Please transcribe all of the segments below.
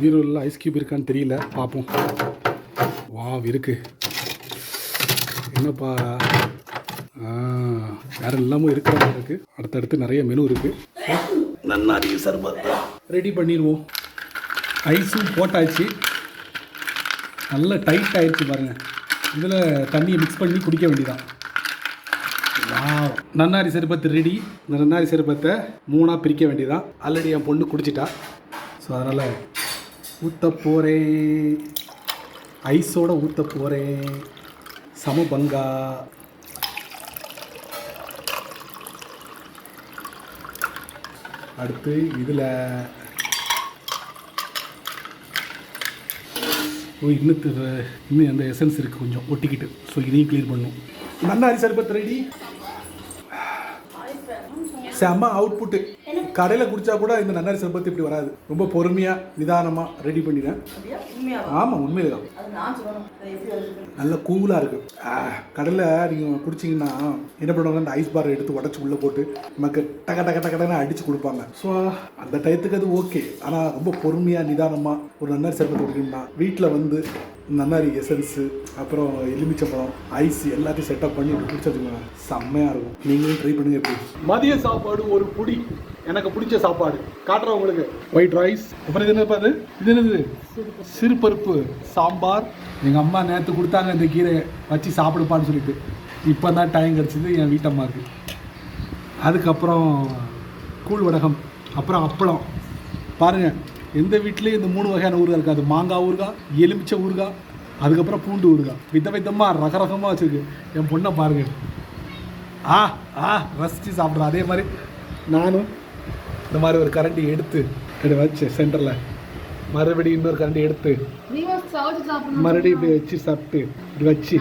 பீரோவில் ice cube இருக்கான்னு தெரியல பார்ப்போம் வாவ் இருக்கு. என்னப்பா? வேற எல்லாமும் இருக்கிற மாதிரி இருக்கு. அடுத்தடுத்து நிறைய மெனு இருக்கு. நன்னாரி சர்பத். ரெடி பண்ணிடுவோம். ஐஸும் போட்டாச்சு. நல்ல டைட் ஆயிடுச்சு பாருங்க. இதில் தண்ணியை மிக்ஸ் பண்ணி குடிக்க வேண்டியதான் நன்னாரி சர்பத் ரெடி இந்த நன்னாரி சர்பத்தை மூணாக பிரிக்க வேண்டியதான் ஆல்ரெடி என் பொண்ணு குடிச்சிட்டா. ஸோ அதனால் ஊற்ற போகிறேன் ஐஸோட ஊற்ற போகிறேன் சமபங்கா அடுத்து இதில். ஓ இன்னும் இன்னும் அந்த எசன்ஸ் இருக்குது கொஞ்சம் ஒட்டிக்கிட்டு. ஸோ இதையும் க்ளீன் பண்ணும். நன்னாரி சர்பத் ரெடி செம்ம அவுட்புட்டு கடையில் குடிச்சா கூட இந்த நன்னாரி சர்பத் இப்படி வராது. ரொம்ப பொறுமையாக நிதானமாக ரெடி உண்மையா ஆமாம் உண்மையில தான் நல்ல கூலாக இருக்குது கடையில் நீங்கள் குடிச்சிங்கன்னா என்ன பண்ணுவாங்க அந்த ஐஸ் பாரை எடுத்து உடச்சி உள்ளே போட்டு நமக்கு டக டக டகன்னு அடித்து கொடுப்பாங்க. ஸோ அந்த டயத்துக்கு அது ஓகே ஆனால் ரொம்ப பொறுமையாக நிதானமாக ஒரு நன்னாரி சர்பத்து குடிக்கணும்னா வீட்டில் வந்து நன்னாரி எசன்ஸு அப்புறம் எலுமிச்சம்பழம் ஐஸ் எல்லாத்தையும் செட்டப் பண்ணி இப்படி குடிச்சதுங்க செம்மையாக இருக்கும். நீங்களும் ட்ரை பண்ணுங்க எப்படி? மதிய சாப்பாடு ஒரு புடி. எனக்கு பிடிச்ச சாப்பாடு. காட்டுறேன் உங்களுக்கு. ஒயிட் ரைஸ் அப்புறம் இது என்ன பாரு? இது என்னது? சிறுபருப்பு. சாம்பார். எங்கள் அம்மா நேற்று கொடுத்தாங்க இந்த கீரை. வச்சு சாப்பிடுப்பான்னு சொல்லிட்டு. இப்போ தான் டைம் கிடச்சிது என் வீட்டம்மாவுக்கு அதுக்கப்புறம் கூழ் வடகம். அப்புறம் அப்பளம். பாருங்கள் எந்த வீட்லேயும் இந்த மூணு வகையான ஊறுகாய் இருக்காது. மாங்காய் ஊறுகாய் எலுமிச்சை ஊறுகாய் அதுக்கப்புறம் பூண்டு ஊறுகாய். வித விதமாக ரகரகமாக வச்சுருக்கு. என் பொண்ணை பாருங்கள் ஆ ஆ ரசித்து சாப்பிட்றேன் அதே மாதிரி நானும் இந்த மாதிரி ஒரு கரண்டி எடுத்து அப்படி வச்சு சென்டரில் மறுபடியும் இன்னொரு கரண்டி எடுத்து மறுபடியும் இப்படி வச்சு சாப்பிட்டு இப்படி வச்சு.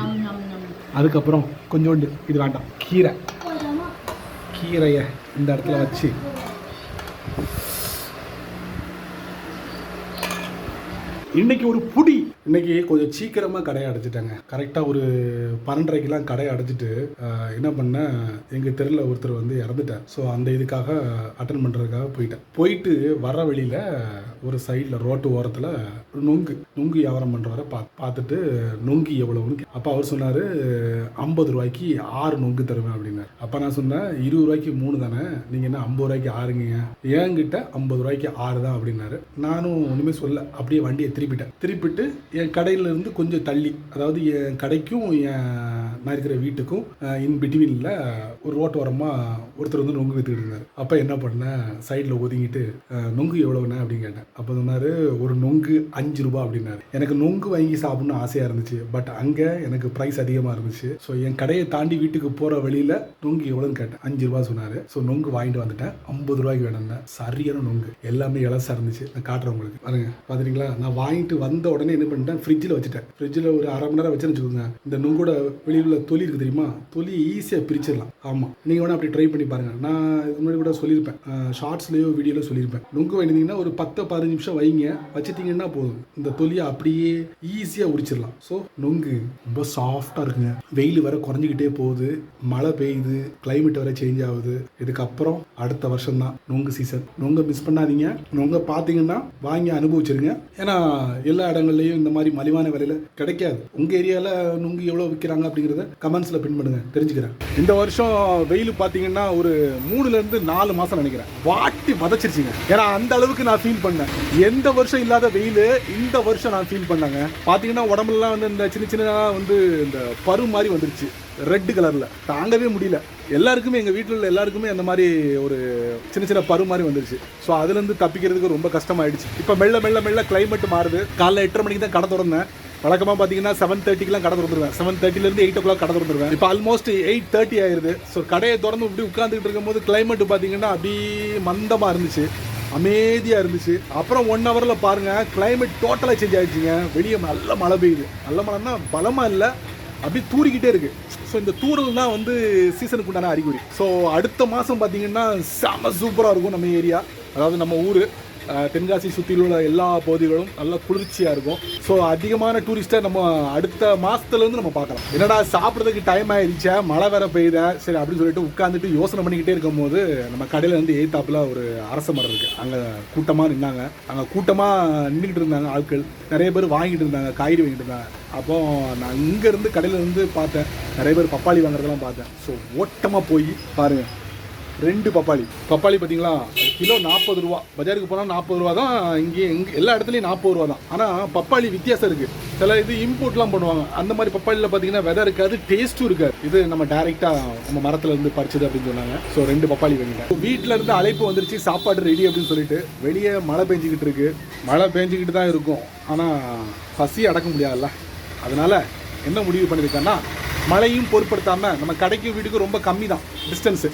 அதுக்கப்புறம் கொஞ்சோண்டு இது வேண்டாம் கீரை. கீரையை இந்த இடத்துல வச்சு. இன்னைக்கு ஒரு புடி. இன்னைக்கு கொஞ்சம் சீக்கிரமா கடையை அடைச்சிட்டாங்க கரெக்டா ஒரு பன்னெண்டரைக்கெல்லாம் கடையை அடைச்சிட்டு என்ன பண்ணேன் எங்க தெருவில் ஒருத்தர் வந்து இறந்துட்டார். ஸோ அந்த இதுக்காக அட்டன் பண்றதுக்காக போயிட்டேன். போயிட்டு வர வழியில ஒரு சைடில் ரோட்டு ஓரத்தில் நொங்கு நொங்கு வியாபாரம் பண்ணுறவரை பா பார்த்துட்டு நொங்கு எவ்வளவுன்னு அப்போ அவர் சொன்னார் ஐம்பது ரூபாய்க்கு ஆறு நொங்கு தருவேன் அப்படின்னாரு. அப்போ நான் சொன்னேன் இருபது ரூபாய்க்கு மூணு தானே நீங்கள் என்ன ஐம்பது ரூபாய்க்கு ஆறுங்க? என்கிட்ட ஐம்பது ரூபாய்க்கு ஆறு தான் அப்படின்னாரு. நானும் ஒன்றுமே சொல்ல அப்படியே வண்டியை திருப்பிட்டேன். திருப்பிட்டு என் கடையிலேருந்து கொஞ்சம் தள்ளி அதாவது என் கடைக்கும் என் நான் இருக்கிற வீட்டுக்கும் இன் பிட்வீனில் ஒரு ரோட்டோரமாக ஒருத்தர் வந்து நொங்கு வித்துக்கிட்டு இருந்தார். அப்போ என்ன பண்ணேன் சைடில் ஒதுங்கிட்டு நொங்கு எவ்வளோண்ணே அப்படின்னு கேட்டேன். அப்போ சொன்னார் ஒரு நொங்கு அஞ்சு ரூபா அப்படின்னாரு. எனக்கு நொங்கு வாங்கி சாப்பிடணும்னு ஆசையாக இருந்துச்சு. பட் அங்கே எனக்கு ப்ரைஸ் அதிகமாக இருந்துச்சு. ஸோ என் கடையை தாண்டி வீட்டுக்கு போகிற வழியில் நொங்கு எவ்வளோன்னு கேட்டேன். அஞ்சு ரூபா சொன்னார். ஸோ நொங்கு வாங்கிட்டு வந்துட்டேன். ஐம்பது ரூபாய்க்கு வேணும்னா. சரியான நொங்கு. எல்லாமே இலசாக இருந்துச்சு. நான் காட்டுறேன் உங்களுக்கு. பாருங்க. பார்த்துட்டீங்களா நான் வாங்கிட்டு வந்த உடனே என்ன பண்ணிட்டேன்? ஃப்ரிட்ஜில் வச்சுட்டேன். ஃப்ரிட்ஜில் ஒரு அரை மணி நேரம் வச்சுன்னு வச்சுக்கோங்க. இந்த நொங்கோட வெளியில் உள்ள தொலி இருக்கு தெரியுமா? தொலி ஈஸியாக பிரிச்சிடலாம். ஆமாம் நீங்கள் வேணால் அப்படி ட்ரை பண்ணி பாருங்கள் நான் இதுக்கு முன்னாடி கூட சொல்லியிருப்பேன். ஷார்ட்ஸ்லேயோ வீடியோவில் சொல்லியிருப்பேன். நொங்கு வாங்கினீங்கன்னா ஒரு பத்து பதினஞ்சு நிமிஷம் வைங்க. வச்சுட்டீங்கன்னா போதும். இந்த தொலியை அப்படியே ஈஸியாக உரிச்சிடலாம். ஸோ நொங்கு ரொம்ப சாஃப்டாக இருக்குங்க. வெயில் வர குறைஞ்சிக்கிட்டே போகுது. மழை பெய்யுது. கிளைமேட் வர சேஞ்ச் ஆகுது. இதுக்கப்புறம் அடுத்த வருஷம் தான் நொங்கு சீசன் நொங்கை மிஸ் பண்ணாதீங்க. நொங்கை பார்த்தீங்கன்னா வாங்கி அனுபவிச்சிருங்க. ஏன்னா எல்லா இடங்கள்லையும் இந்த மாதிரி மலிவான விலையில் கிடைக்காது. உங்கள் ஏரியாவில் நொங்கு எவ்வளோ விற்கிறாங்க அப்படிங்கிறத கமெண்ட்ஸில் பின் பண்ணுங்க தெரிஞ்சுக்கிறேன். இந்த வருஷம் வெயில் பார்த்தீங்கன்னா ஒரு மூணுலேருந்து நாலு மாதம் நினைக்கிறேன். வாட்டி வதச்சிருச்சுங்க. ஏன்னா அந்த அளவுக்கு நான் ஃபீல் பண்ணேன். எந்த வருஷம் இல்லாத வெயில் இந்த வருஷம் நான் ஃபீல் பண்ணாங்க. பார்த்தீங்கன்னா உடம்புலாம் வந்து இந்த சின்ன சின்ன வந்து இந்த பரு மாதிரி வந்துருச்சு. ரெட் கலரில் தாங்கவே முடியல. எல்லாருக்குமே எங்கள் வீட்டில் உள்ள எல்லாருக்குமே அந்த மாதிரி ஒரு சின்ன சின்ன பரு மாதிரி வந்துருச்சு. ஸோ அதுலேருந்து தப்பிக்கிறதுக்கு ரொம்ப கஷ்டமாயிடுச்சு. இப்போ மெல்ல மெல்ல மெல்ல கிளைமேட் மாறுது. காலைல எட்டரை மணிக்கு தான் கடை திறந்தேன். வழக்கமாக பார்த்தீங்கன்னா செவன் தேர்ட்டிக்கெலாம் கடை திறந்துருவேன். செவன் தேர்ட்டிலேருந்து எயிட் ஓ கிளாக் கடை திறந்துருவேன். இப்போ ஆல்மோஸ்ட் எயிட் தேர்ட்டி ஆயிருது. ஸோ கடையை திறந்து இப்படி உட்காந்துக்கிட்டு இருக்கும்போது கிளைமேட் பார்த்தீங்கன்னா அப்படியே மந்தமாக இருந்துச்சு. அமைதியாக இருந்துச்சு. அப்புறம் ஒன் ஹவரில் பாருங்கள் கிளைமேட் டோட்டலாக சேஞ்ச் ஆகிடுச்சிங்க வெளியே நல்ல மழை பெய்யுது. நல்ல மழைன்னா பலமாக இல்லை அப்படியே தூறிக்கிட்டே இருக்குது ஸோ இந்த தூறல் தான் வந்து சீசனுக்கு உண்டான அறிகுறி. ஸோ அடுத்த மாதம் பார்த்தீங்கன்னா செம சூப்பராக இருக்கும் நம்ம ஏரியா. அதாவது நம்ம ஊர். தென்காசி சுற்றியில் உள்ள எல்லா பகுதிகளும் நல்லா குளிர்ச்சியாக இருக்கும். ஸோ அதிகமான டூரிஸ்ட்டை நம்ம அடுத்த மாதத்துலேருந்து நம்ம பார்க்கலாம். என்னடா சாப்பிட்றதுக்கு டைம் ஆயிடுச்சா மழை வேற பெய்யுத சரி அப்படின்னு சொல்லிட்டு உட்காந்துட்டு யோசனை பண்ணிக்கிட்டே இருக்கும்போது நம்ம கடையில் வந்து எய்த்தாப்பில் ஒரு அரச மரம் இருக்குது அங்கே கூட்டமாக நின்னாங்க. அங்கே கூட்டமாக நின்றுக்கிட்டு இருந்தாங்க ஆட்கள். நிறைய பேர் வாங்கிட்டு இருந்தாங்க காய்கறி வாங்கிட்டு இருந்தாங்க. அப்போ நான் இங்கேருந்து கடையில் இருந்து பார்த்தேன். நிறைய பேர் பப்பாளி வாங்குறதெல்லாம் பார்த்தேன். ஸோ ஓட்டமாக போய் பாருங்கள் ரெண்டு பப்பாளி. பப்பாளி பார்த்தீங்களா கிலோ நாற்பது ரூபா. பஜாருக்கு போனால் நாற்பது ரூபா தான் இங்கே இங்கே எல்லா இடத்துலையும் நாற்பது ரூபா தான். ஆனால் பப்பாளி வித்தியாசம் இருக்குது சில இது இம்போர்ட்லாம் பண்ணுவாங்க. அந்த மாதிரி பப்பாளியில் பார்த்தீங்கன்னா விதை இருக்காது டேஸ்ட்டும் இருக்காது. இது நம்ம டேரெக்டாக நம்ம மரத்துலேருந்து பறிச்சது அப்படின்னு சொன்னாங்க. ஸோ ரெண்டு பப்பாளி வாங்கிட்டேன். வீட்டில் இருந்து அழைப்பு வந்துருச்சு. சாப்பாடு ரெடி அப்படின்னு சொல்லிட்டு வெளியே மழை பெஞ்சிக்கிட்டு இருக்கு. மழை பெஞ்சிக்கிட்டு தான் இருக்கும். ஆனால் பசி அடக்க முடியாதுல்ல. அதனால் என்ன முடிவு பண்ணியிருக்கேன்னா மழையும் பொருட்படுத்தாமல் நம்ம கடைக்கு வீட்டுக்கு ரொம்ப கம்மி தான் டிஸ்டன்ஸு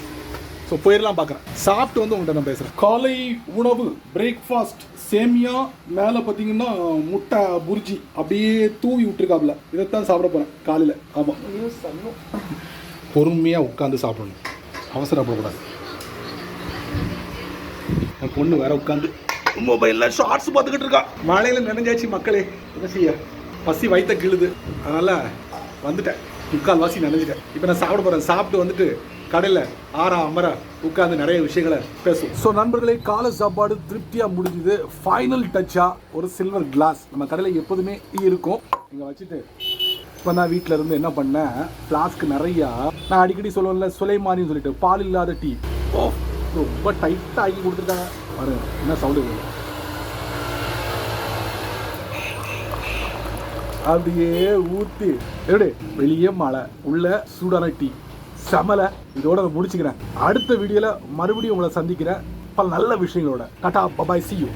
ஸோ போயிடலாம் பார்க்குறேன். சாப்பிட்டு வந்து உங்கள்கிட்ட நான் பேசுகிறேன் காலை உணவு பிரேக்ஃபாஸ்ட் சேமியா மேலே பார்த்தீங்கன்னா முட்டை புர்ஜி அப்படியே தூவி விட்டுருக்காப்புல. இதைத்தான் சாப்பிட போகிறேன் காலையில். ஆமாம் பொறுமையாக உட்காந்து சாப்பிடணும். அவசரப்படக்கூடாது. என் பொண்ணு வேற உட்காந்து மொபைலில் ஷார்ட்ஸ் பார்த்துக்கிட்டு இருக்கா. மழையில் நினைஞ்சாச்சு மக்களே. என்ன செய்ய? பசி வயிற்ற கிழுது. அதனால் வந்துட்டேன். முக்கால் வாசி நினைஞ்சிட்டேன். இப்போ நான் சாப்பிட போகிறேன் சாப்பிட்டு வந்துட்டு கடையில் ஆறா அமர உட்காந்து நிறைய விஷயங்களை பேசுவோம். ஸோ நண்பர்களே காலை சாப்பாடு திருப்தியாக முடிஞ்சுது. ஃபைனல் டச்சாக ஒரு சில்வர் கிளாஸ் நம்ம கடையில் எப்போதுமே இருக்கும். இங்கே வச்சுட்டு இப்போ நான் வீட்டில் இருந்து என்ன பண்ணேன்? ஃப்ளாஸ்க்கு நிறையா நான் அடிக்கடி சொல்லுவேன்ல சுலைமானின்னு சொல்லிட்டு பால் இல்லாத டீ. ஓ ரொம்ப டைட்டாக ஆக்கி கொடுத்துருக்காங்க. பாருங்க என்ன சவுண்டு அப்படியே ஊற்றி எப்படி வெளியே மழை உள்ள சூடான டீ. செமலை. இதோட நான் முடிச்சுக்கிறேன். அடுத்த வீடியோவில் மறுபடியும் உங்களை சந்திக்கிறேன். பல நல்ல விஷயங்களோட. Tata bye bye see you